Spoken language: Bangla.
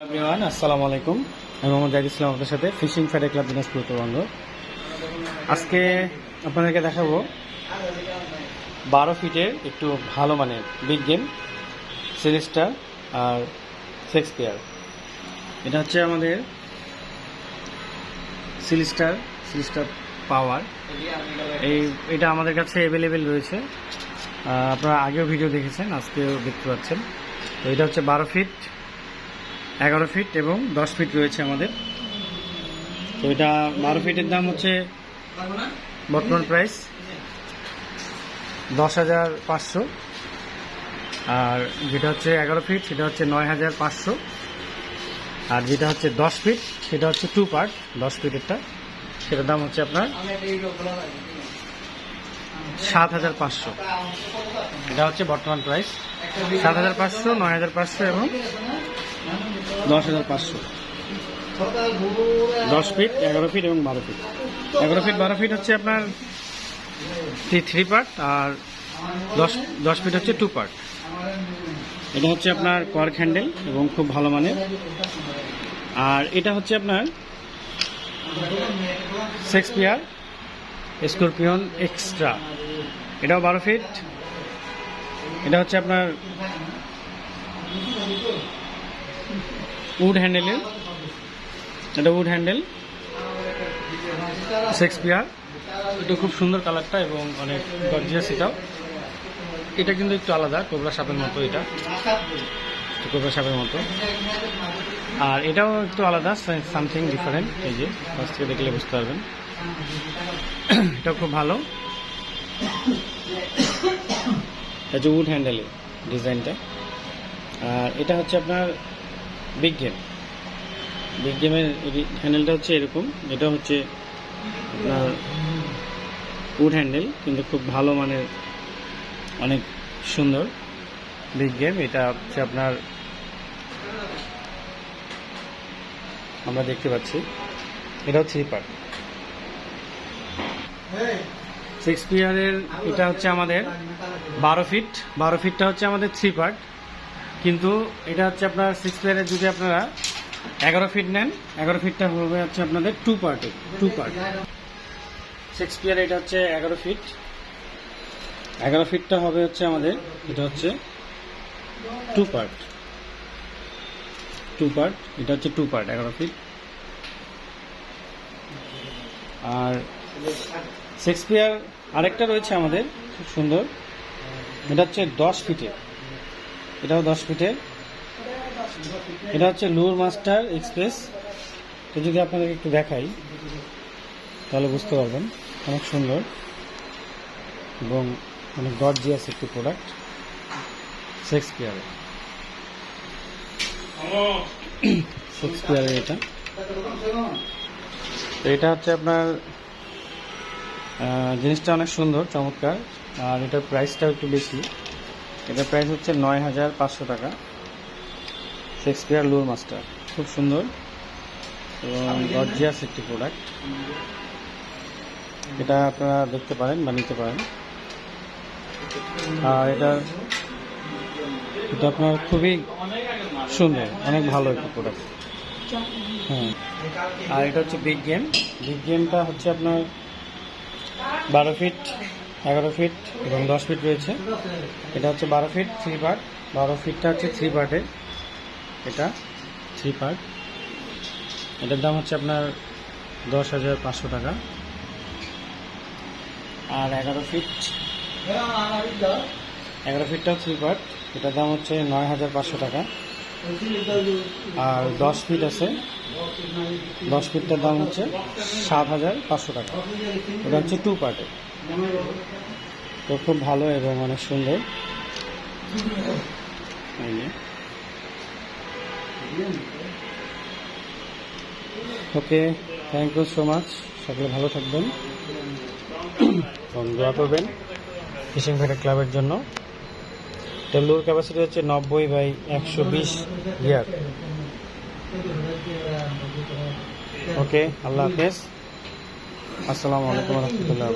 এভরিওয়ান, আসসালামু আলাইকুম। আমি মোহাম্মদ জাহিদ ইসলাম আপনাদের সাথে fishing feeder club Dinajpur Uttarbanga আজকে আপনাদেরকে দেখাবো বারো ফিটের একটু ভালো মানের বিগ গেম সিরিজটার আর শেক্সপিয়ার। এটা হচ্ছে আমাদের সিলিস্টার সিলিস্টার পাওয়ার এই, এটা আমাদের কাছে অ্যাভেলেবেল রয়েছে। আপনারা আগেও ভিডিও দেখেছেন, আজকেও দেখতে পাচ্ছেন। তো এটা হচ্ছে বারো ফিট। এগারো ফিট এবং দশ ফিট রয়েছে আমাদের। তো এটা বারো ফিটের দাম হচ্ছে বর্তমান প্রাইস দশ হাজার পাঁচশো। আর যেটা হচ্ছে এগারো ফিট সেটা হচ্ছে নয় হাজার পাঁচশো। আর যেটা হচ্ছে দশ ফিট সেটা হচ্ছে টু পার্ট দশ ফিটেরটা সেটার দাম হচ্ছে আপনার সাত হাজার পাঁচশো। এটা হচ্ছে বর্তমান প্রাইস সাত হাজার পাঁচশো, নয় হাজার পাঁচশো এবং দশ হাজার পাঁচশো। দশ ফিট, এগারো ফিট এবং বারো ফিট। এগারো ফিট, বারো ফিট হচ্ছে আপনার থ্রি পার্ট আর দশ দশ ফিট হচ্ছে টু পার্ট। এটা হচ্ছে আপনার কর্ক হ্যান্ডেল এবং খুব ভালো মানের। আর এটা হচ্ছে আপনার শেক্সপিয়ার স্করপিয়ন এক্সট্রা। এটাও বারো ফিট। এটা হচ্ছে আপনার উড হ্যান্ডেলের এটা উড হ্যান্ডেল শেক্সপিয়ার এটা খুব সুন্দর কালারটা এবং অনেক গর্জিয়াস এটাও। এটা কিন্তু একটু আলাদা, কোবরা সাপের মতো এটা। কোবরা সাপের মতো। আর এটাও একটু আলাদা সামথিং ডিফারেন্ট এই যে কাছ থেকে দেখলে বুঝতে পারবেন। এটাও খুব ভালো। এটা উড হ্যান্ডেলের ডিজাইনটা আর এটা হচ্ছে আপনার বিগ গেম বিগ গেমের হ্যান্ডেলটা হচ্ছে এরকম। এটা হচ্ছে আপনার উড হ্যান্ডেল কিন্তু খুব ভালো মানের, অনেক সুন্দর বিগ গেম এটা হচ্ছে আপনার আমরা দেখতে পাচ্ছি। এটাও থ্রি পার্ট সিক্স পিয়ারের এটা হচ্ছে আমাদের বারো ফিট বারো ফিটটা হচ্ছে আমাদের থ্রি পার্ট কিন্তু এটা হচ্ছে আপনার সিক্স প্লেয়ারের যদি আপনারা এগারো ফিট নেন, এগারো ফিটটা হবে হচ্ছে আপনাদের টু পার্টে টু পার্ট সিক্স প্লেয়ার এটা হচ্ছে এগারো ফিট এগারো ফিটটা হবে হচ্ছে আমাদের, এটা হচ্ছে টু পার্ট টু পার্ট এটা হচ্ছে টু পার্ট এগারো ফিট আর সিক্স প্লেয়ার আরেকটা রয়েছে আমাদের, খুব সুন্দর। এটা হচ্ছে দশ ফিটের এটাও দশ ফিটের এটা হচ্ছে লুর মাস্টার এক্সপ্রেস তো যদি আপনাদের একটু দেখাই, তাহলে বুঝতে পারবেন অনেক সুন্দর এবং অনেক গর্জিয়াস একটি প্রোডাক্ট শেক্সপিয়ারের শেক্সপিয়ারের এটা। এটা হচ্ছে আপনার জিনিসটা অনেক সুন্দর, চমৎকার। আর এটার প্রাইসটাও একটু বেশি। এটার প্রাইস হচ্ছে নয় হাজার পাঁচশো টাকা। শেক্সপিয়ার লুর মাস্টার খুব সুন্দর। এবং গর্জিয়াস একটি প্রোডাক্ট এটা আপনারা দেখতে পারেন বা নিতে পারেন। আর এটা এটা আপনার খুবই সুন্দর। অনেক ভালো একটি প্রোডাক্ট হ্যাঁ। আর এটা হচ্ছে বিগ গেম বিগ গেমটা হচ্ছে আপনার বারো ফিট এগারো ফিট এবং দশ ফিট রয়েছে। এটা হচ্ছে বারো ফিট থ্রি পার্ট বারো ফিটটা হচ্ছে থ্রি পার্টের এটা থ্রি পার্ট এটার দাম হচ্ছে আপনার দশ হাজার পাঁচশো টাকা। আর এগারো ফিট এগারো ফিটটাও থ্রি পার্ট এটার দাম হচ্ছে নয় হাজার পাঁচশো টাকা। আর দশ ফিট আছে। দশ ফিটটার দাম হচ্ছে সাত হাজার পাঁচশো টাকা। এটা হচ্ছে টু পার্টের তো খুব ভালো এবং অনেক সুন্দর। Okay thank you so much সকলে ভালো থাকবেন। দোয়া করবেন। ফিশিং ফেডার ক্লাবের জন্য। টেল্লুর ক্যাপাসিটি হচ্ছে নব্বই বাই একশো বিশ ইয়ার ওকে আল্লাহ হাফেজ। আসসালামু আলাইকুম রহমতুল্লাহ